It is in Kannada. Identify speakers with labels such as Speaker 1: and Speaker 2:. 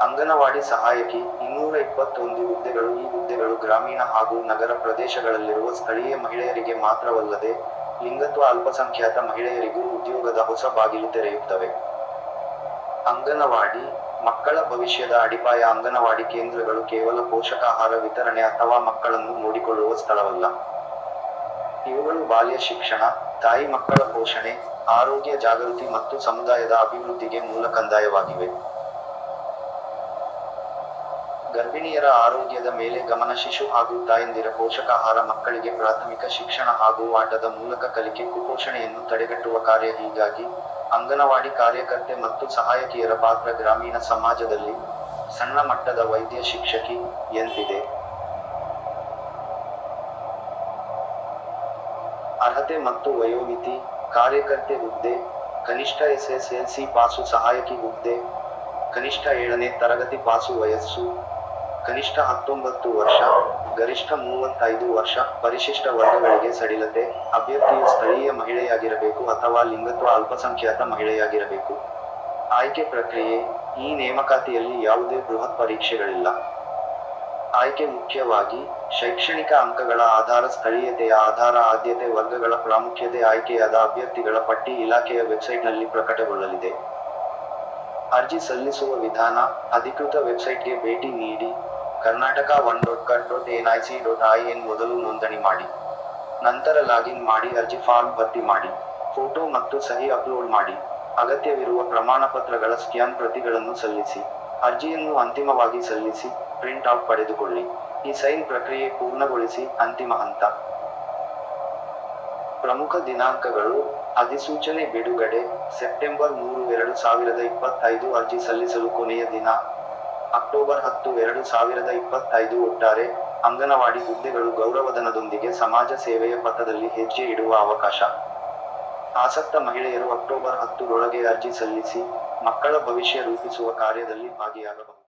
Speaker 1: ಅಂಗನವಾಡಿ ಸಹಾಯಕಿ ಇನ್ನೂರ ಇಪ್ಪತ್ತೊಂದು ಹುದ್ದೆಗಳು ಈ ಹುದ್ದೆಗಳು ಗ್ರಾಮೀಣ ಹಾಗೂ ನಗರ ಪ್ರದೇಶಗಳಲ್ಲಿರುವ ಸ್ಥಳೀಯ ಮಹಿಳೆಯರಿಗೆ ಮಾತ್ರವಲ್ಲದೆ ಲಿಂಗತ್ವ ಅಲ್ಪಸಂಖ್ಯಾತ ಮಹಿಳೆಯರಿಗೂ ಉದ್ಯೋಗದ ಹೊಸ ಬಾಗಿಲು ತೆರೆಯುತ್ತವೆ. ಅಂಗನವಾಡಿ, ಮಕ್ಕಳ ಭವಿಷ್ಯದ ಅಡಿಪಾಯ ಅಂಗನವಾಡಿ ಕೇಂದ್ರಗಳು ಕೇವಲ ಪೋಷಕಾಹಾರ ವಿತರಣೆ ಅಥವಾ ಮಕ್ಕಳನ್ನು ನೋಡಿಕೊಳ್ಳುವ ಸ್ಥಳವಲ್ಲ. ಇವುಗಳು ಬಾಲ್ಯ ಶಿಕ್ಷಣ, ತಾಯಿ ಮಕ್ಕಳ ಪೋಷಣೆ, ಆರೋಗ್ಯ ಜಾಗೃತಿ ಮತ್ತು ಸಮುದಾಯದ ಅಭಿವೃದ್ಧಿಗೆ ಮೂಲ ಕಂದಾಯವಾಗಿವೆ. ಗರ್ಭಿಣಿಯರ ಆರೋಗ್ಯದ ಮೇಲೆ ಗಮನ ಶಿಶು ಹಾಗೂ ತಾಯಂದಿರ ಪೋಷಕಾಹಾರ ಮಕ್ಕಳಿಗೆ ಪ್ರಾಥಮಿಕ ಶಿಕ್ಷಣ ಹಾಗೂ ಆಟದ ಮೂಲಕ ಕಲಿಕೆ ಕುಪೋಷಣೆಯನ್ನು ತಡೆಗಟ್ಟುವ ಕಾರ್ಯ ಹೀಗಾಗಿ ಅಂಗನವಾಡಿ ಕಾರ್ಯಕರ್ತೆ ಮತ್ತು ಸಹಾಯಕಿಯರ ಪಾತ್ರ ಗ್ರಾಮೀಣ ಸಮಾಜದಲ್ಲಿ ಸಣ್ಣ ಮಟ್ಟದ ವೈದ್ಯ ಶಿಕ್ಷಕಿ ಎಂತಿದೆ. ಅರ್ಹತೆ ಮತ್ತು ವಯೋಮಿತಿ, ಕಾರ್ಯಕರ್ತೆ ಹುದ್ದೆ, ಕನಿಷ್ಠ ಎಸ್ಎಸ್ಎಲ್ಸಿ ಪಾಸು ಸಹಾಯಕಿ ಹುದ್ದೆ, ಕನಿಷ್ಠ ಏಳನೇ ತರಗತಿ ಪಾಸು ವಯಸ್ಸು ಕನಿಷ್ಠ ಹತ್ತೊಂಬತ್ತು ವರ್ಷ, ಗರಿಷ್ಠ ಮೂವತ್ತೈದು ವರ್ಷ ಪರಿಶಿಷ್ಟ ವರ್ಗಗಳಿಗೆ ಸಡಿಲತೆ, ಅಭ್ಯರ್ಥಿಯು ಸ್ಥಳೀಯ ಮಹಿಳೆಯಾಗಿರಬೇಕು ಅಥವಾ ಲಿಂಗತ್ವ ಅಲ್ಪಸಂಖ್ಯಾತ ಮಹಿಳೆಯಾಗಿರಬೇಕು. ಆಯ್ಕೆ ಪ್ರಕ್ರಿಯೆ, ಈ ನೇಮಕಾತಿಯಲ್ಲಿ ಯಾವುದೇ ಬೃಹತ್ ಪರೀಕ್ಷೆಗಳಿಲ್ಲ. ಆಯ್ಕೆ ಮುಖ್ಯವಾಗಿ ಶೈಕ್ಷಣಿಕ ಅಂಕಗಳ ಆಧಾರ, ಸ್ಥಳೀಯತೆಯ ಆಧಾರ, ಆದ್ಯತೆ ವರ್ಗಗಳ ಪ್ರಾಮುಖ್ಯತೆ, ಆಯ್ಕೆಯಾದ ಅಭ್ಯರ್ಥಿಗಳ ಪಟ್ಟಿ ಇಲಾಖೆಯ ವೆಬ್ಸೈಟ್ನಲ್ಲಿ ಪ್ರಕಟಗೊಳ್ಳಲಿದೆ. ಅರ್ಜಿ ಸಲ್ಲಿಸುವ ವಿಧಾನ, ಅಧಿಕೃತ ವೆಬ್ಸೈಟ್ಗೆ ಭೇಟಿ ನೀಡಿ Karnataka one dot cut dot NIC dot I N ಮೊದಲು ನೋಂದಣಿ ಮಾಡಿ. ನಂತರ ಲಾಗಿನ್ ಮಾಡಿ ಅರ್ಜಿ ಫಾರ್ಮ್ ಭರ್ತಿ ಮಾಡಿ. ಫೋಟೋ ಮತ್ತು ಸಹಿ ಅಪ್ಲೋಡ್ ಮಾಡಿ. ಅಗತ್ಯವಿರುವ ಪ್ರಮಾಣ ಪತ್ರಗಳ ಸ್ಕ್ಯಾನ್ ಪ್ರತಿಗಳನ್ನು ಸಲ್ಲಿಸಿ. ಅರ್ಜಿಯನ್ನು ಅಂತಿಮವಾಗಿ ಸಲ್ಲಿಸಿ ಪ್ರಿಂಟ್ ಔಟ್ ಪಡೆದುಕೊಳ್ಳಿ. ಈ ಸೈನ್ ಪ್ರಕ್ರಿಯೆ ಪೂರ್ಣಗೊಳಿಸಿ ಅಂತಿಮ ಹಂತ. ಪ್ರಮುಖ ದಿನಾಂಕಗಳು ಅಧಿಸೂಚನೆ ಬಿಡುಗಡೆ, ಸೆಪ್ಟೆಂಬರ್ ಮೂರು, ಎರಡು ಸಾವಿರದ ಇಪ್ಪತ್ತೈದು ಅರ್ಜಿ ಸಲ್ಲಿಸಲು ಕೊನೆಯ ದಿನ. ಅಕ್ಟೋಬರ್ ಹತ್ತು, ಎರಡು ಸಾವಿರದ ಇಪ್ಪತ್ತೈದು ಒಟ್ಟಾರೆ ಅಂಗನವಾಡಿ ಹುದ್ದೆಗಳು ಗೌರವಧನದೊಂದಿಗೆ ಸಮಾಜ ಸೇವೆಯ ಪಥದಲ್ಲಿ ಹೆಜ್ಜೆ ಇಡುವ ಅವಕಾಶ. ಆಸಕ್ತ ಮಹಿಳೆಯರು ಅಕ್ಟೋಬರ್ ಹತ್ತರೊಳಗೆ ಅರ್ಜಿ ಸಲ್ಲಿಸಿ ಮಕ್ಕಳ ಭವಿಷ್ಯ ರೂಪಿಸುವ ಕಾರ್ಯದಲ್ಲಿ ಭಾಗಿಯಾಗಬಹುದು.